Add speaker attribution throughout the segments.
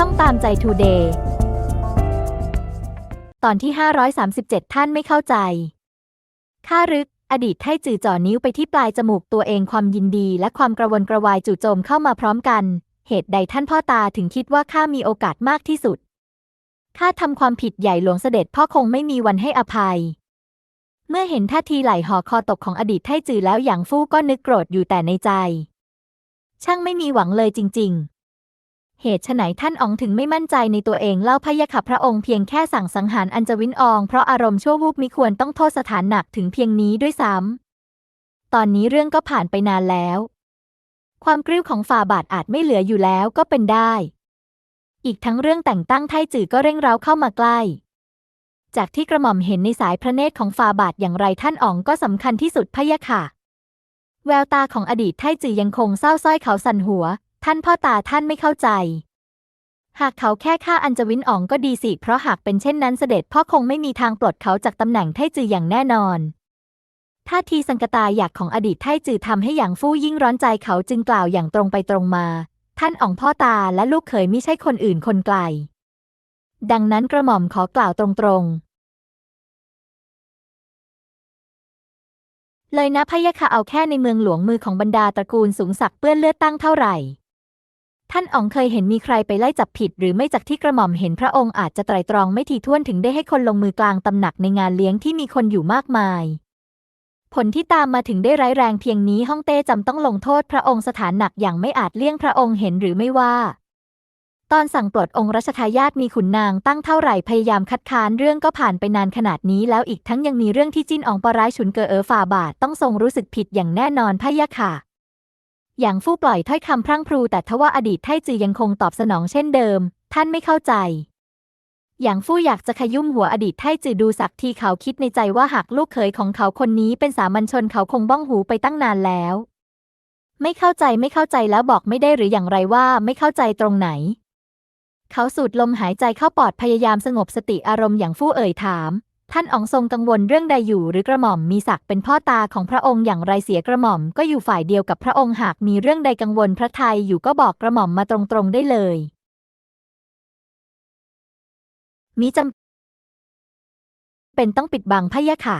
Speaker 1: ช่องตามใจทูเดย์ตอนที่ 537 ท่านไม่เข้าใจ ข้ารึก อดีตไท่จือจ่อนิ้วไปที่ปลายจมูกตัวเองความยินดีและความกระวนกระวายจู่โจมเข้ามาพร้อมกัน เหตุใดท่านพ่อตาถึงคิดว่าข้ามีโอกาสมากที่สุด ข้าทำความผิดใหญ่หลวงเสด็จพ่อคงไม่มีวันให้อภัย เมื่อเห็นท่าทีไหลห่อคอตกของอดีตไทจือแล้วอย่างฟู่ก็นึกโกรธอยู่แต่ในใจ ช่างไม่มีหวังเลยจริง ๆ เหตุไฉนท่านอ๋องถึงไม่มั่นใจในตัวเองเล่าพยะค่ะพระองค์เพียงแค่สั่งสังหารอัญจวินอองเพราะอารมณ์ชั่ววูบมิควรต้องโทษสถานหนักถึงเพียงนี้ด้วยซ้ำตอนนี้เรื่องก็ผ่านไปนานแล้ว ความกริ้วของฝ่าบาทอาจไม่เหลืออยู่แล้วก็เป็นได้ อีกทั้งเรื่องแต่งตั้งไทจือก็เร่งเร้าเข้ามาใกล้ จากที่กระหม่อมเห็นในสายพระเนตรของฝ่าบาทอย่างไรท่านอ๋องก็สำคัญที่สุดพยะค่ะแววตาของอดีตไทจือยังคงเศร้าส้อยเขาสั่นหัว ท่านพ่อตาท่านไม่เข้าใจ หากเขาแค่ฆ่าอัญจวินอ๋องก็ดีสิ เพราะหากเป็นเช่นนั้นเสด็จพ่อคงไม่มีทางปลดเขาจากตำแหน่งไทจืออย่างแน่นอนท่าทีสังกตาอยากของอดีตไทจือทำให้หยางฟู่ยิ่งร้อนใจเขาจึงกล่าวอย่างตรงไปตรงมา ท่านอ๋องพ่อตาและลูกเขยไม่ใช่คนอื่นคนไกล ดังนั้นกระหม่อมขอกล่าวตรงๆเลยนะพะยะค่ะเอาแค่ในเมืองหลวงมือของบรรดาตระกูลสูงศักดิ์เปื้อนเลือดตั้งเท่าไหร่ ท่านอ๋องเคยเห็นมีใครไปไล่จับผิดหรือไม่จากที่กระหม่อมเห็นพระองค์อาจจะไตรตรองไม่ถี่ถ้วนถึงได้ให้คนลงมือกลางตำหนักในงานเลี้ยงที่มีคนอยู่มากมาย ผลที่ตามมาถึงได้ร้ายแรงเพียงนี้ฮ่องเต้จำต้องลงโทษพระองค์สถานหนักอย่างไม่อาจเลี่ยงพระองค์เห็นหรือไม่ว่า ตอนสั่งปลดองค์รัชทายาทมีขุนนางตั้งเท่าไหร่พยายามคัดค้านเรื่องก็ผ่านไปนานขนาดนี้ แล้วอีกทั้งยังมีเรื่องที่จิ้นอองปร้ายฉุนเกอเออฝ่าบาทต้องทรงรู้สึกผิดอย่างแน่นอนพะยะค่ะ อย่างฟู่ปล่อยถ้อยคำพรั่งพรูแต่ทว่าอดีตไทจือยังคงตอบสนองเช่นเดิม ท่านไม่เข้าใจ อย่างฟู่อยากจะขยุ่มหัวอดีตไทจือดูสักทีเขาคิดในใจว่าหากลูกเขยของเขาคนนี้เป็นสามัญชนเขาคงบ้องหูไปตั้งนานแล้ว ไม่เข้าใจไม่เข้าใจแล้วบอกไม่ได้หรืออย่างไรว่าไม่เข้าใจตรงไหน เขาสูดลมหายใจเข้าปอดพยายามสงบสติอารมณ์อย่างฟู่เอ่ยถาม ท่านอ๋องทรงกังวลเรื่องใดอยู่หรือกระหม่อมมีศักดิ์เป็นพ่อตาของพระองค์อย่างไรเสียกระหม่อมก็อยู่ฝ่ายเดียวกับพระองค์หากมีเรื่องใดกังวลพระทัยอยู่ก็บอกกระหม่อมมาตรงๆได้เลย มิจำเป็นต้องปิดบังพะยะค่ะ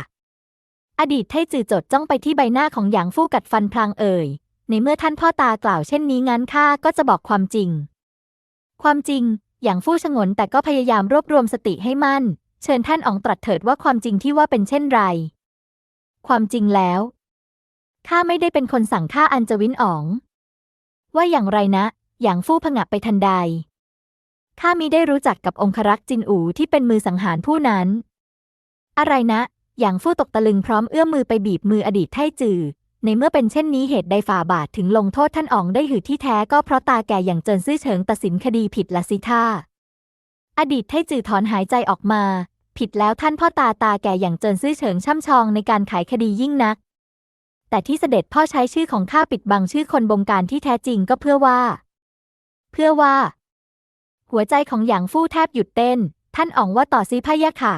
Speaker 1: อดีตไทจือจดจ้องไปที่ใบหน้าของหยางฟู่กัดฟันพลางเอ่ย ในเมื่อท่านพ่อตากล่าวเช่นนี้งั้นข้าก็จะบอกความจริง ความจริงอย่างฟู่ชงนแต่ก็พยายามรวบรวมสติให้มั่น เชิญท่านอ๋องตรัสเถิดว่าความจริงที่ว่าเป็นเช่นไร ความจริงแล้วข้าไม่ได้เป็นคนสั่งฆ่าอัญจวินอ๋อง ว่าอย่างไรนะ อย่างฟู่ผงะไปทันใดข้ามิได้รู้จักกับองครักษ์จินอูที่เป็นมือสังหารผู้นั้น อะไรนะ อย่างฟู่ตกตะลึงพร้อมเอื้อมมือไปบีบมืออดีตไทจือ ในเมื่อเป็นเช่นนี้เหตุใดฝ่าบาทถึงลงโทษท่านอ๋องได้หือที่แท้ก็เพราะตาแก่อย่างเจินซื่อเฉิงตัดสินคดีผิดละสิท่า อดีตไทจือถอนหายใจออกมา ผิดแล้วท่านพ่อตาตาแก่อย่างเจินซื่อเฉิงช่ำชองในการขายคดียิ่งนัก แต่ที่เสด็จพ่อใช้ชื่อของข้าปิดบังชื่อคนบงการที่แท้จริงก็เพื่อว่า เพื่อว่า หัวใจของหยางฟู่แทบหยุดเต้น ท่านอ๋องว่าต่อซีพะยะค่ะ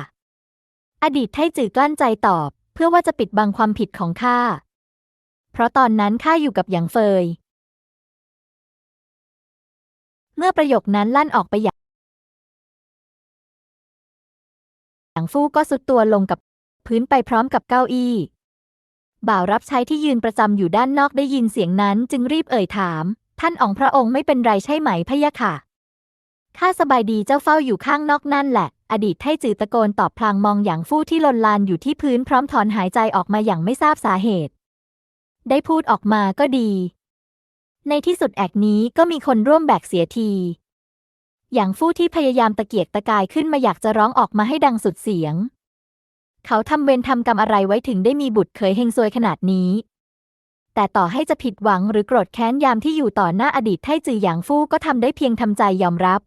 Speaker 1: อดีตไท่จือกลั้นใจตอบ เพื่อว่าจะปิดบังความผิดของข้า เพราะตอนนั้นข้าอยู่กับหยางเฟย เมื่อประโยคนั้นลั่นออกไปอย่างางฟู่ก็สุดตัวลงกับพื้นไปพร้อมกับเก้าอี้ บ่าวรับใช้ที่ยืนประจำอยู่ด้านนอกได้ยินเสียงนั้นจึงรีบเอ่ยถาม ท่านอ๋องพระองค์ไม่เป็นไรใช่ไหมพะยะค่ะ ข้าสบายดีเจ้าเฝ้าอยู่ข้างนอกนั่นแหละ อดีตไท่จือตะโกนตอบพลางมองอย่างฟู่ที่ลนลานอยู่ที่พื้นพร้อมถอนหายใจออกมาอย่างไม่ทราบสาเหตุ ได้พูดออกมาก็ดี ในที่สุดแอกนี้ก็มีคนร่วมแบกเสียที อย่างฟู่ที่พยายามตะเกียกตะกายขึ้นมาอยากจะร้องออกมาให้ดังสุดเสียง เขาทำเวรทำกรรมอะไรไว้ถึงได้มีบุตรเขยเฮงซวยขนาดนี้ แต่ต่อให้จะผิดหวังหรือโกรธแค้นยามที่อยู่ต่อหน้าอดีตไทจือหยางฟู่ก็ทำได้เพียงทำใจยอมรับ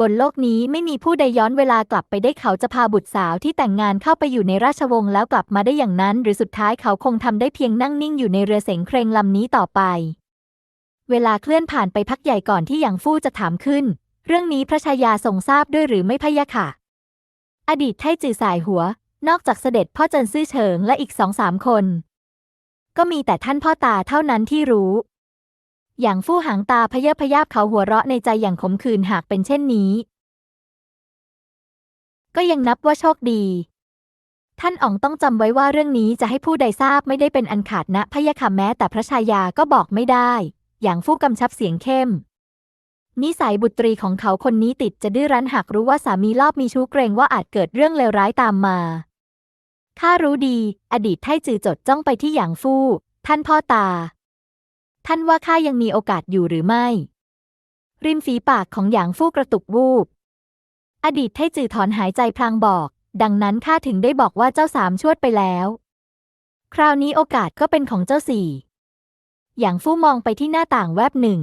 Speaker 1: บนโลกนี้ไม่มีผู้ใดย้อนเวลากลับไปได้เขาจะพาบุตรสาวที่แต่งงานเข้าไปอยู่ในราชวงศ์แล้วกลับมาได้อย่างนั้น หรือสุดท้ายเขาคงทำได้เพียงนั่งนิ่งอยู่ในเรือเสงเครงลำนี้ต่อไป เวลาเคลื่อนผ่านไปพักใหญ่ก่อนที่หยางฟู่จะถามขึ้น เรื่องนี้พระชายาทรงทราบด้วยหรือไม่พะยะค่ะ อดีตไทจือสายหัว นอกจากเสด็จพ่อเจินซื่อเฉิงและอีกสองสามคน ก็มีแต่ท่านพ่อตาเท่านั้นที่รู้ อย่างฟู่หางตาพะเยอพะยาบเขาหัวเราะในใจอย่างขมขื่นหากเป็นเช่นนี้ ก็ยังนับว่าโชคดี ท่านอ๋องต้องจำไว้ว่าเรื่องนี้จะให้ผู้ใดทราบไม่ได้เป็นอันขาดนะพะยะค่ะแม้แต่พระชายาก็บอกไม่ได้ อย่างฟู่กำชับเสียงเข้ม นิสัยบุตรีของเขาคนนี้ติดจะดื้อรั้นหากรู้ว่าสามีลอบมีชู้เกรงว่าอาจเกิดเรื่องเลวร้ายตามมาข้ารู้ดี อดีตไทจือจดจ้องไปที่หยางฟู่ ท่านพ่อตา ท่านว่าข้ายังมีโอกาสอยู่หรือไม่ ริมฝีปากของหยางฟู่กระตุกวูบ อดีตไทจือถอนหายใจพลางบอก ดังนั้นข้าถึงได้บอกว่าเจ้าสามชวดไปแล้ว คราวนี้โอกาสก็เป็นของเจ้าสี่ หยางฟู่มองไปที่หน้าต่างแวบหนึ่ง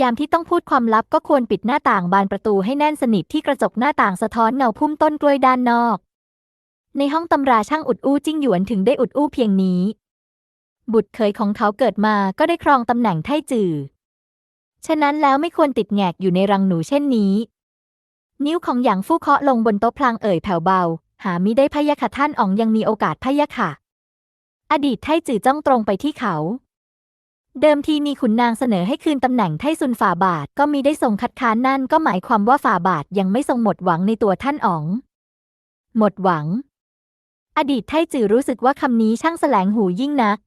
Speaker 1: ยามที่ต้องพูดความลับก็ควรปิดหน้าต่างบานประตูให้แน่นสนิทที่กระจกหน้าต่างสะท้อนเงาพุ่มต้นกล้วยด้านนอก ในห้องตำราช่างอุดอู้จิ้งหยวนถึงได้อุดอู้เพียงนี้ บุตรเคยของเขาเกิดมาก็ได้ครองตำแหน่งไทจือฉะนั้นแล้วไม่ควรติดแงกอยู่ในรังหนูเช่นนี้ นิ้วของหยางฟู่เคาะลงบนโต๊ะพลางเอ่ยแผ่วเบา หามิได้พยะค่ะท่านอ๋องยังมีโอกาสพยะค่ะ อดีตไทจือจ้องตรงไปที่เขา เดิมทีมีขุนนางเสนอให้คืนตำแหน่งไทซุนฝ่าบาทก็มีได้ทรงคัดค้านนั่นก็หมายความว่าฝ่าบาทยังไม่ทรงหมดหวังในตัวท่านอ๋อง หมดหวัง อดีตไทจือรู้สึกว่าคำนี้ช่างแสลงหูยิ่งนัก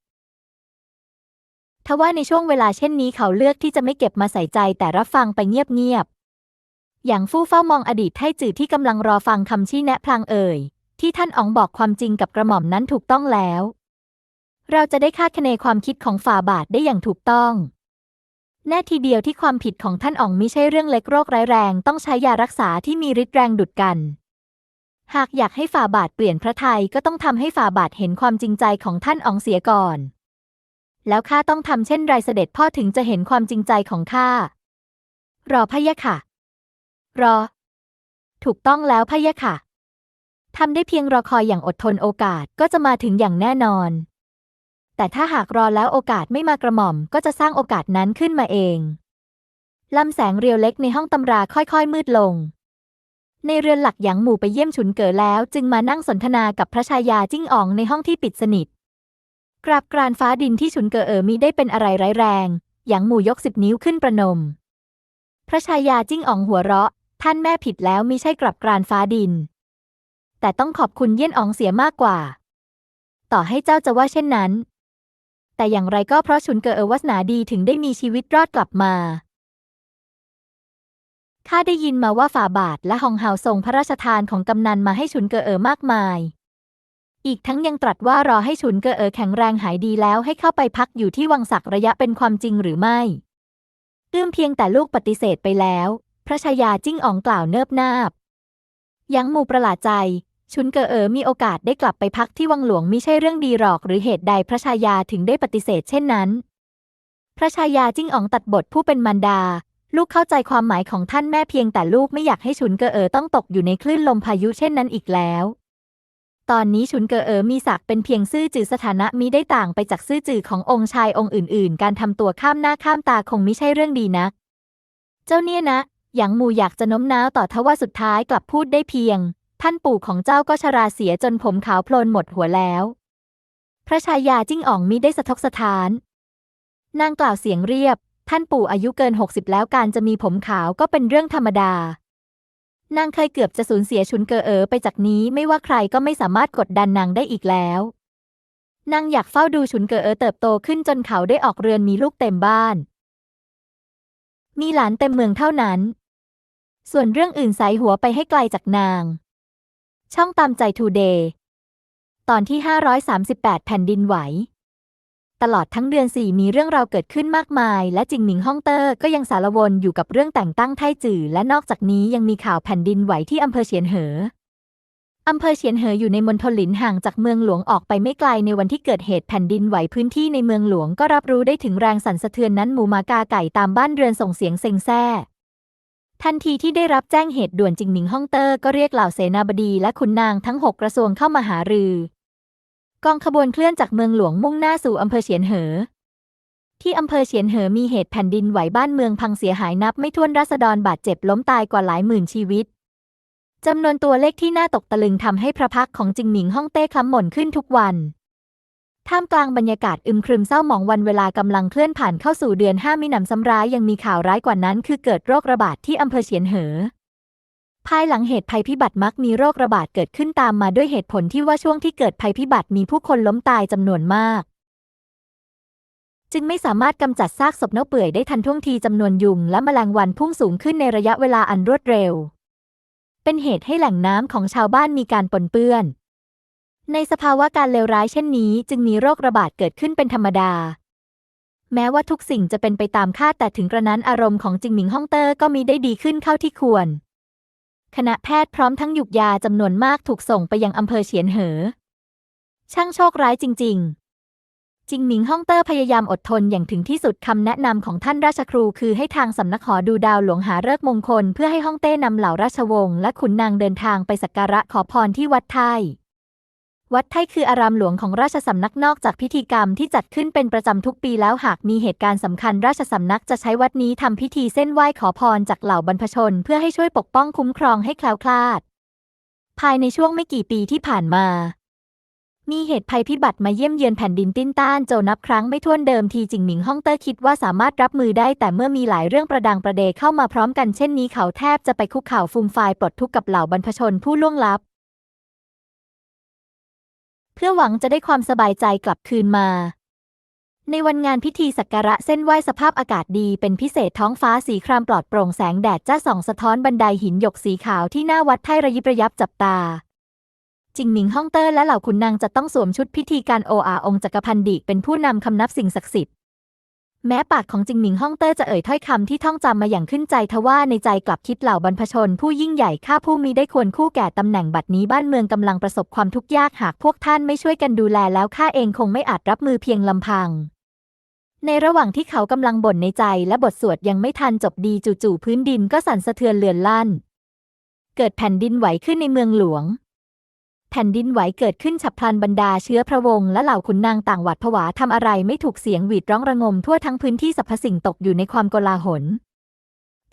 Speaker 1: ทว่าในช่วงเวลาเช่นนี้เขาเลือกที่จะไม่เก็บมาใส่ใจแต่รับฟังไปเงียบๆ อย่างฟู่เฝ้ามองอดีตไทจือที่กำลังรอฟังคำชี้แนะพลางเอ่ย ที่ท่านอ๋องบอกความจริงกับกระหม่อมนั้นถูกต้องแล้ว เราจะได้คาดคะเนความคิดของฝ่าบาทได้อย่างถูกต้องแน่ทีเดียวที่ความผิดของท่านอ๋องม่ใช่เรื่องเล็กโรคร้ายแรงต้องใช้ยารักษาที่มีฤทธิ์แรงดุดกัน หากอยากให้ฝ่าบาทเปลี่ยนพระทัยก็ต้องทำให้ฝ่าบาทเห็นความจริงใจของท่านอ๋องเสียก่อน แล้วข้าต้องทำเช่นไรเสด็จพ่อถึงจะเห็นความจริงใจของข้ารอพะยะค่ะ รอ ถูกต้องแล้วพะยะค่ะทำได้เพียงรอคอยอย่างอดทนโอกาสก็จะมาถึงอย่างแน่นอน แต่ถ้าหากรอแล้วโอกาสไม่มากระหม่อมก็จะสร้างโอกาสนั้นขึ้นมาเองลำแสงเรียวเล็กในห้องตำราค่อยๆ มืดลง ในเรือนหลักหยางหมู่ไปเยี่ยมฉุนเก๋อแล้ว จึงมานั่งสนทนากับพระชายาจิ้งอ๋องในห้องที่ปิดสนิทกราบกรานฟ้าดินที่ฉุนเก๋อเอ๋อมีได้เป็นอะไรร้ายแรงหยางหมู่ยกสิบนิ้วขึ้นประนม พระชายาจิ้งอ๋องหัวเราะ ท่านแม่ผิดแล้วมิใช่กราบกรานฟ้าดิน แต่ต้องขอบคุณเยี่ยนอ๋องเสียมากกว่า ต่อให้เจ้าจะว่าเช่นนั้น แต่อย่างไรก็เพราะฉุนเกอเออวาสนาดีถึงได้มีชีวิตรอดกลับมาข้าได้ยินมาว่าฝ่าบาทและฮองเฮาส่งพระราชทานของกำนันมาให้ฉุนเกอเออมากมาย อีกทั้งยังตรัสว่ารอให้ฉุนเกอเออแข็งแรงหายดีแล้วให้เข้าไปพักอยู่ที่วังศักระยะเป็นความจริงหรือไม่เอื้อมเพียงแต่ลูกปฏิเสธไปแล้ว พระชายาจิ้งอ๋องกล่าวเนิบนาบ ยังหมู่ประหลาดใจ ฉุนเกอเอ๋อมีโอกาสได้กลับไปพักที่วังหลวงมิใช่เรื่องดีหรอก หรือเหตุใดพระชายาถึงได้ปฏิเสธเช่นนั้น พระชายาจิ้งอ๋องตัดบทผู้เป็นมารดา ลูกเข้าใจความหมายของท่านแม่เพียงแต่ลูกไม่อยากให้ฉุนเกอเอ๋อต้องตกอยู่ในคลื่นลมพายุเช่นนั้นอีกแล้ว ตอนนี้ฉุนเกอเอ๋อมีศักดิ์เป็นเพียงซื่อจือสถานะมิได้ต่างไปจากซื่อจือขององค์ชายองค์อื่น ๆ การทำตัวข้ามหน้าข้ามตาคงไม่ใช่เรื่องดีนัก เจ้าเนี่ยนะหยางหมู่อยากจะโน้มน้าวต่อทว่าสุดท้ายกลับพูดได้เพียง ท่านปู่ของเจ้าก็ชราเสียจนผมขาวโพลนหมดหัวแล้ว พระชายาจิ้งอ๋องมิได้สะทกสถาน นางกล่าวเสียงเรียบ ท่านปู่อายุเกินหกสิบแล้วการจะมีผมขาวก็เป็นเรื่องธรรมดา นางเคยเกือบจะสูญเสียชุนเกอเอ๋อไปจากนี้ไม่ว่าใครก็ไม่สามารถกดดันนางได้อีกแล้ว นางอยากเฝ้าดูชุนเกอเอ๋อเติบโตขึ้นจนเขาได้ออกเรือนมีลูกเต็มบ้าน มีหลานเต็มเมืองเท่านั้นส่วนเรื่องอื่นสายหัวไปให้ไกลจากนาง ช่องตามใจทูเดย์ ตอนที่ 538 แผ่นดินไหว ตลอดทั้งเดือนสี่มีเรื่องราวเกิดขึ้นมากมาย และจิงหมิงฮ่องเตอร์ก็ยังสารวนอยู่กับเรื่องแต่งตั้งไทจื่อและนอกจากนี้ยังมีข่าวแผ่นดินไหวที่อำเภอเฉียนเหออำเภอเฉียนเหออยู่ในมณฑลหลินห่างจากเมืองหลวงออกไปไม่ไกลในวันที่เกิดเหตุแผ่นดินไหวพื้นที่ในเมืองหลวงก็รับรู้ได้ถึงแรงสั่นสะเทือนนั้นหมูมากาไก่ตามบ้านเรือนส่งเสียงเซ็งแซ่ ทันทีที่ได้รับแจ้งเหตุด่วนจิงหมิงฮ่องเตอร์ก็เรียกเหล่าเสนาบดีและขุนนางทั้งหกกระทรวงเข้ามาหารือ กองขบวนเคลื่อนจากเมืองหลวงมุ่งหน้าสู่อำเภอเฉียนเหอ ที่อำเภอเฉียนเหอมีเหตุแผ่นดินไหวบ้านเมืองพังเสียหายนับไม่ถ้วนรัษฎรบาดเจ็บล้มตายกว่าหลายหมื่นชีวิตจำนวนตัวเลขที่น่าตกตะลึงทำให้พระพักของจิงหมิงฮ่องเต้คล้ำหม่นขึ้นทุกวัน ท่ามกลางบรรยากาศอึมครึมเศร้าหมองวันเวลากำลังเคลื่อนผ่านเข้าสู่เดือนห้ามีหนำซ้ำร้ายยังมีข่าวร้ายกว่านั้น คือเกิดโรคระบาดที่อำเภอเฉียนเหอ ภายหลังเหตุภัยพิบัติมักมีโรคระบาดเกิดขึ้นตามมาด้วยเหตุผลที่ว่าช่วงที่เกิดภัยพิบัติมีผู้คนล้มตายจำนวนมาก จึงไม่สามารถกำจัดซากศพเน่าเปื่อยได้ทันท่วงทีจำนวนยุงและแมลงวันพุ่งสูงขึ้นในระยะเวลาอันรวดเร็ว เป็นเหตุให้แหล่งน้ำของชาวบ้านมีการปนเปื้อน ในสภาวะการเลวร้ายเช่นนี้ จึงมีโรคระบาดเกิดขึ้นเป็นธรรมดา แม้ว่าทุกสิ่งจะเป็นไปตามคาดแต่ถึงกระนั้นอารมณ์ของจิงหมิงฮ่องเตอร์ก็มีได้ดีขึ้นเข้าที่ควร คณะแพทย์พร้อมทั้งหยุกยาจำนวนมากถูกส่งไปยังอำเภอเฉียนเหอ ช่างโชคร้ายจริง ๆ จิงหมิงฮ่องเตอร์พยายามอดทนอย่างถึงที่สุดคำแนะนำของท่านราชครูคือให้ทางสำนักหอดูดาวหลวงหาฤกษ์มงคล เพื่อให้ฮ่องเต้นำเหล่าราชวงศ์และขุนนางเดินทางไปสักการะขอพรที่วัดไทย วัดไทยคืออารามหลวงของราชสำนักนอกจากพิธีกรรมที่จัดขึ้นเป็นประจำทุกปีแล้วหากมีเหตุการณ์สำคัญราชสำนักจะใช้วัดนี้ทำพิธีเส้นไหว้ขอพรจากเหล่าบรรพชน เพื่อให้ช่วยปกป้องคุ้มครองให้แคล้วคลาด ภายในช่วงไม่กี่ปีที่ผ่านมา มีเหตุภัยพิบัติมาเยี่ยมเยือนแผ่นดินติ้นต้านโจนับครั้งไม่ถ้วนเดิมทีจิงหมิงฮ่องเตอร์คิดว่าสามารถรับมือได้ แต่เมื่อมีหลายเรื่องประดังประเดเข้ามาพร้อมกันเช่นนี้เขาแทบจะไปคุกเข่าฟูมฟายปลดทุกข์กับเหล่าบรรพชนผู้ล่วงลับ พื่อหวังจะได้ความสบายใจกลับคืนมา ในวันงานพิธีสักการะเส้นไหว้สภาพอากาศดีเป็นพิเศษท้องฟ้าสีครามปลอดโปร่งแสงแดดจ้าส่องสะท้อนบันไดหินหยกสีขาวที่หน้าวัดไทยระยิบระยับจับตาจิงหมิงฮ่องเตอร์และเหล่าขุนนางจะต้องสวมชุดพิธีการโออาองค์จักรพันดิเป็นผู้นำคำนับสิ่งศักดิ์สิทธิ์ แม้ปากของจิงหมิงฮ่องเตอร์จะเอ่ยถ้อยคำที่ท่องจำมาอย่างขึ้นใจทว่าในใจกลับคิดเหล่าบรรพชน ผู้ยิ่งใหญ่ข้าผู้มีได้ควรคู่แก่ตำแหน่งบัดนี้บ้านเมืองกำลังประสบความทุกข์ยากหากพวกท่านไม่ช่วยกันดูแลแล้วข้าเองคงไม่อาจรับมือเพียงลำพัง ในระหว่างที่เขากำลังบ่นในใจและบทสวดยังไม่ทันจบดีจู่ๆพื้นดินก็สั่นสะเทือนเลือนลั่น เกิดแผ่นดินไหวขึ้นในเมืองหลวง แผ่นดินไหวเกิดขึ้นฉับพลันบรรดาเชื้อพระวงศ์และเหล่าขุนนางต่างหวาดผวาทำอะไรไม่ถูกเสียงหวีดร้องระงมทั่วทั้งพื้นที่สรรพสิ่งตกอยู่ในความโกลาหล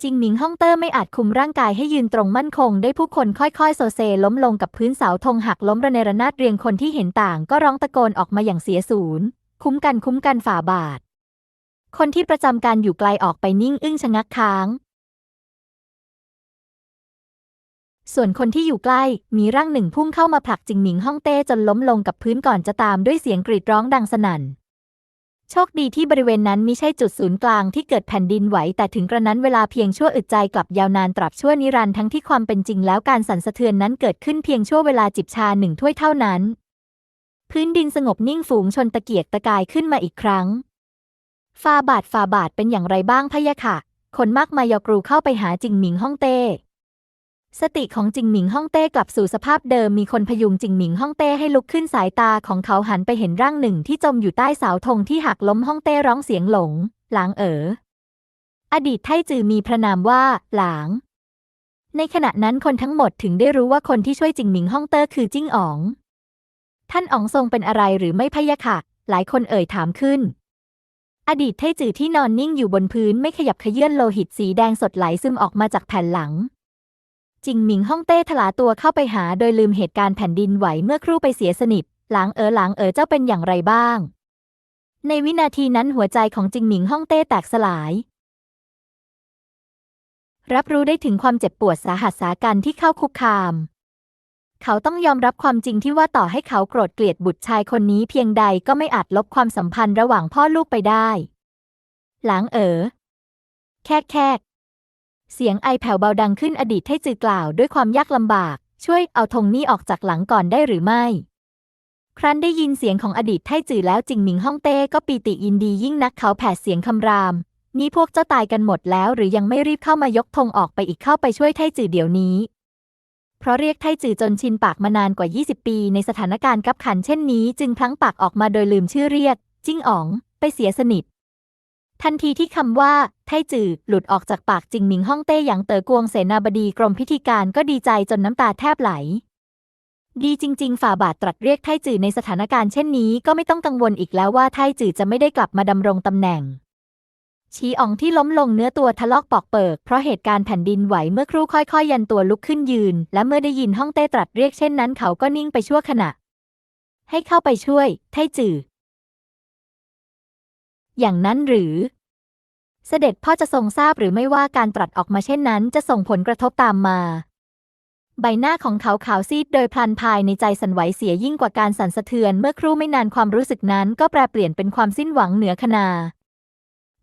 Speaker 1: จิงหมิงฮ่องเตอร์ไม่อาจคุมร่างกายให้ยืนตรงมั่นคง ได้ผู้คนค่อยๆ โซเซล้มลงกับพื้นเสาธงหักล้มระเนระนาดเรียงคนที่เห็นต่างก็ร้องตะโกนออกมาอย่างเสียศูนย์ คุ้มกันคุ้มกันฝ่าบาท คนที่ประจำการอยู่ไกลออกไปนิ่งอึ้งชะงักค้าง ส่วนคนที่อยู่ใกล้ มีร่างหนึ่งพุ่งเข้ามาผลักจิงหมิงฮ่องเต้จนล้มลงกับพื้นก่อนจะตามด้วยเสียงกรีดร้องดังสนั่น โชคดีที่บริเวณนั้นมิใช่จุดศูนย์กลางที่เกิดแผ่นดินไหว แต่ถึงกระนั้นเวลาเพียงชั่วอึดใจกลับยาวนานตราบชั่วนิรันดร์ทั้งที่ความเป็นจริงแล้วการสั่นสะเทือนนั้นเกิดขึ้นเพียงชั่วเวลาจิบชาหนึ่งถ้วยเท่านั้น พื้นดินสงบนิ่งฝูงชนตะเกียกตะกายขึ้นมาอีกครั้งฟาบาทฟาบาทเป็นอย่างไรบ้างพะยะค่ะ คนมากมายยกรูเข้าไปหาจิงหมิงฮ่องเต้ สติของจิงหมิงฮ่องเต้กลับสู่สภาพเดิมมีคนพยุงจิงหมิงฮ่องเต้ให้ลุกขึ้นสายตาของเขาหันไปเห็นร่างหนึ่งที่จมอยู่ใต้เสาธงที่หักล้มฮ่องเต้ร้องเสียงหลง หลางเอ๋ออดีตไทจือมีพระนามว่า หลาง ในขณะนั้นคนทั้งหมดถึงได้รู้ว่าคนที่ช่วยจิงหมิงฮ่องเต้คือจิ้งอ๋อง ท่านอ๋องทรงเป็นอะไรหรือไม่พะยะค่ะ หลายคนเอ่ยถามขึ้น อดีตไทจือที่นอนนิ่งอยู่บนพื้นไม่ขยับเขยื่อนโลหิตสีแดงสดไหลซึมออกมาจากแผ่นหลัง จิงหมิงฮ่องเต้ถลาตัวเข้าไปหาโดยลืมเหตุการณ์แผ่นดินไหวเมื่อครู่ไปเสียสนิท หลางเอ๋อหลางเอ๋อเจ้าเป็นอย่างไรบ้าง ในวินาทีนั้นหัวใจของจิงหมิงฮ่องเต้แตกสลาย รับรู้ได้ถึงความเจ็บปวดสาหัสสากันที่เข้าคุกคาม เขาต้องยอมรับความจริงที่ว่าต่อให้เขาโกรธเกลียดบุตรชายคนนี้เพียงใดก็ไม่อาจลบความสัมพันธ์ระหว่างพ่อลูกไปได้ หลางเอ๋อแคกแคก เสียงไอแผ่วเบาดังขึ้นอดีตให้จือกล่าวด้วยความยากลำบาก ช่วยเอาธงนี้ออกจากหลังก่อนได้หรือไม่ ครั้นได้ยินเสียงของอดีตไทจือแล้วจิงหมิงฮ่องเต้ก็ปีติยินดียิ่งนักเขาแผดเสียงคำราม นี่พวกเจ้าตายกันหมดแล้วหรือยังไม่รีบเข้ามายกธงออกไปอีกเข้าไปช่วยไทจือเดี๋ยวนี้ เพราะเรียกไทจือจนชินปากมานานกว่า 20 ปี ในสถานการณ์กับขันเช่นนี้ จึงพลั้งปากออกมาโดยลืมชื่อเรียก จิ้งอ๋อง ไปเสียสนิท ทันทีที่คำว่า ไทจือ หลุดออกจากปากจิงหมิงฮ่องเต้อย่างเต๋อกวงเสนาบดีกรมพิธีการก็ดีใจจนน้ำตาแทบไหล ดีจริง ๆ ฝ่าบาทตรัสเรียกไทจือในสถานการณ์เช่นนี้ก็ไม่ต้องกังวลอีกแล้วว่าไทจือจะไม่ได้กลับมาดำรงตำแหน่งชีอองที่ล้มลงเนื้อตัวทะลอกปอกเปิกเพราะเหตุการณ์แผ่นดินไหวเมื่อครู่ค่อยๆ ยันตัวลุกขึ้นยืน และเมื่อได้ยินฮ่องเต้ตรัสเรียกเช่นนั้นเขาก็นิ่งไปชั่วขณะ ให้เข้าไปช่วย ไทจือ อย่างนั้นหรือ เสด็จพ่อจะทรงทราบหรือไม่ว่าการตรัสออกมาเช่นนั้น จะส่งผลกระทบตามมา ใบหน้าของเขาขาวซีดโดยพลันภายในใจสั่นไหวเสียยิ่งกว่าการสั่นสะเทือนเมื่อครู่ไม่นานความรู้สึกนั้นก็แปรเปลี่ยนเป็นความสิ้นหวังเหนือขนา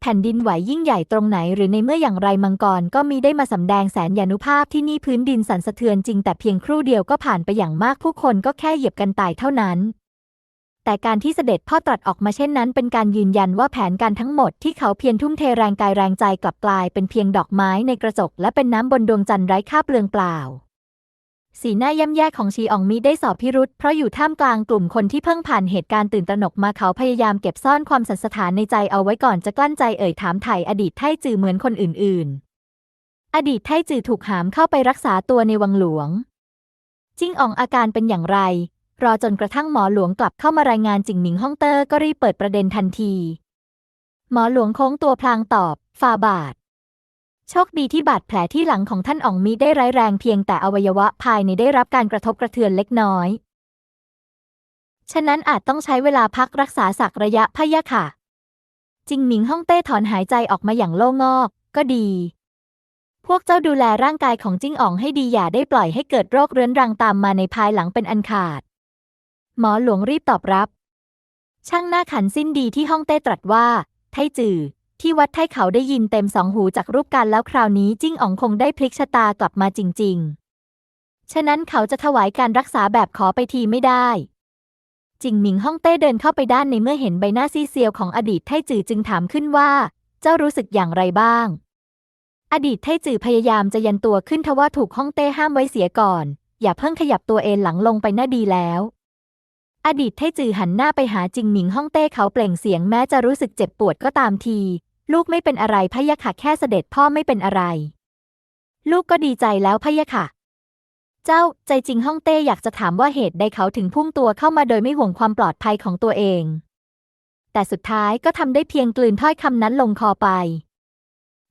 Speaker 1: แผ่นดินไหวยิ่งใหญ่ตรงไหนหรือในเมื่ออย่างไรมังกรก็มีได้มาสำแดงแสนยานุภาพที่นี่พื้นดินสั่นสะเทือนจริงแต่เพียงครู่เดียวก็ผ่านไปอย่างมากผู้คนก็แค่เหยียบกันตายเท่านั้น แต่การที่เสด็จพ่อตรัสออกมาเช่นนั้น เป็นการยืนยันว่าแผนการทั้งหมดที่เขาเพียรทุ่มเทแรงกายแรงใจกลับกลายเป็นเพียงดอกไม้ในกระจก และเป็นน้ำบนดวงจันทร์ไร้ค่าเปลืองเปล่า สีหน้าย่ำแย่ของชีอองมีได้สอบพิรุษเพราะอยู่ท่ามกลางกลุ่มคนที่เพิ่งผ่านเหตุการณ์ตื่นตระหนกมาเขาพยายามเก็บซ่อนความสันสถานในใจเอาไว้ก่อนจะกลั้นใจเอ่ยถามไถ่อดีตไทจือเหมือนคนอื่น ๆ อดีตไทจือถูกหามเข้าไปรักษาตัวในวังหลวงจิ้งอองอาการเป็นอย่างไร รอจนกระทั่งหมอหลวงกลับเข้ามารายงานจิงหมิงฮ่องเตอร์ก็รีบเปิดประเด็นทันที หมอหลวงโค้งตัวพลางตอบฟาบาทโชคดีที่บาดแผลที่หลังของท่านอ๋องมิได้ร้ายแรงเพียงแต่อวัยวะภายในได้รับการกระทบกระเทือนเล็กน้อย ฉะนั้นอาจต้องใช้เวลาพักรักษาสักระยะพะยะค่ะ จิงหมิงฮ่องเต้ถอนหายใจออกมาอย่างโล่งอกก็ดี พวกเจ้าดูแลร่างกายของจิ้งอ๋องให้ดีอย่าได้ปล่อยให้เกิดโรคเรื้อนรังตามมาในภายหลังเป็นอันขาด หมอหลวงรีบตอบรับ ช่างหน้าขันสิ้นดีที่ฮ่องเต้ตรัสว่า ไทจือ ที่วัดไทเขาได้ยินเต็มสองหูจากรูปการแล้วคราวนี้จิ้งอ๋องคงได้พลิกชะตากลับมาจริง ๆ ฉะนั้นเขาจะถวายการรักษาแบบขอไปทีไม่ได้จิงหมิงฮ่องเต้เดินเข้าไปด้านในเมื่อเห็นใบหน้าซีเซียวของอดีตไทจือจึงถามขึ้นว่า เจ้ารู้สึกอย่างไรบ้าง อดีตไทจือพยายามจะยันตัวขึ้นทว่าถูกฮ่องเต้ห้ามไว้เสียก่อน อย่าเพิ่งขยับตัวเอนหลังลงไปน่าดีแล้ว อดีตไทจือหันหน้าไปหาจิงหมิงฮ่องเต้เขาเปล่งเสียงแม้จะรู้สึกเจ็บปวดก็ตามที ลูกไม่เป็นอะไรพะยะค่ะแค่เสด็จพ่อไม่เป็นอะไร ลูกก็ดีใจแล้วพะยะค่ะ เจ้าใจจริงฮ่องเต้อยากจะถามว่าเหตุใดเขาถึงพุ่งตัวเข้ามาโดยไม่ห่วงความปลอดภัยของตัวเอง แต่สุดท้ายก็ทำได้เพียงกลืนถ้อยคำนั้นลงคอไป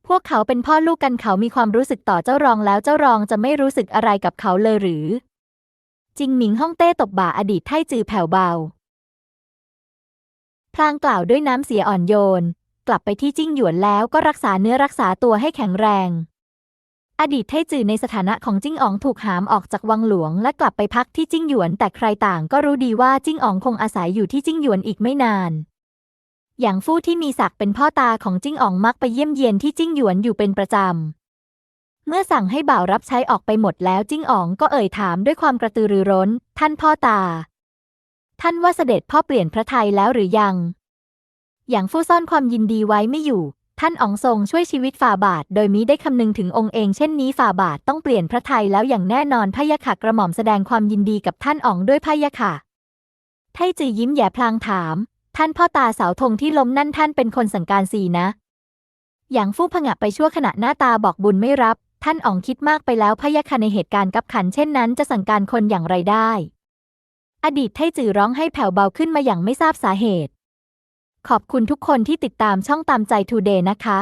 Speaker 1: พวกเขาเป็นพ่อลูกกันเขามีความรู้สึกต่อเจ้ารองแล้วเจ้ารองจะไม่รู้สึกอะไรกับเขาเลยหรือ จิงหมิงฮ่องเต้ตบบ่าอดีตไท่จือแผ่วเบา พลางกล่าวด้วยน้ำเสียอ่อนโยน กลับไปที่จิ้งหยวนแล้วก็รักษาเนื้อรักษาตัวให้แข็งแรง อดีตไท่จือในสถานะของจิ้งอ๋องถูกหามออกจากวังหลวง และกลับไปพักที่จิ้งหยวน แต่ใครต่างก็รู้ดีว่าจิ้งอ๋องคงอาศัยอยู่ที่จิ้งหยวนอีกไม่นานอย่างฟู่ที่มีศักดิ์เป็นพ่อตาของจิ้งอ๋องมักไปเยี่ยมเยียนที่จิ้งหยวนอยู่เป็นประจำ เมื่อสั่งให้บ่าวรับใช้ออกไปหมดแล้วจิ้งอ๋องก็เอ่ยถามด้วยความกระตือรือร้น ท่านพ่อตา ท่านว่าเสด็จพ่อเปลี่ยนพระทัยแล้วหรือยัง อย่างฟู่ซ่อนความยินดีไว้ไม่อยู่ ท่านอ๋องทรงช่วยชีวิตฝ่าบาท โดยมิได้คำนึงถึงองค์เองเช่นนี้ฝ่าบาทต้องเปลี่ยนพระทัยแล้วอย่างแน่นอนพะยะค่ะกระหม่อมแสดงความยินดีกับท่านอ๋องด้วยพะยะค่ะไทจือยิ้มแย่พลางถาม ท่านพ่อตาเสาธงที่ล้มนั่นท่านเป็นคนสั่งการสีนะ อย่างฟู่ผงะไปชั่วขณะหน้าตาบอกบุญไม่รับ ท่านอ๋องคิดมากไปแล้วพยะค่ะในเหตุการณ์กับขันเช่นนั้น จะสั่งการคนอย่างไรได้ อดีตไทจือร้องให้แผ่วเบาขึ้นมาอย่างไม่ทราบสาเหตุ ขอบคุณทุกคนที่ติดตามช่องตามใจทูเดย์นะคะ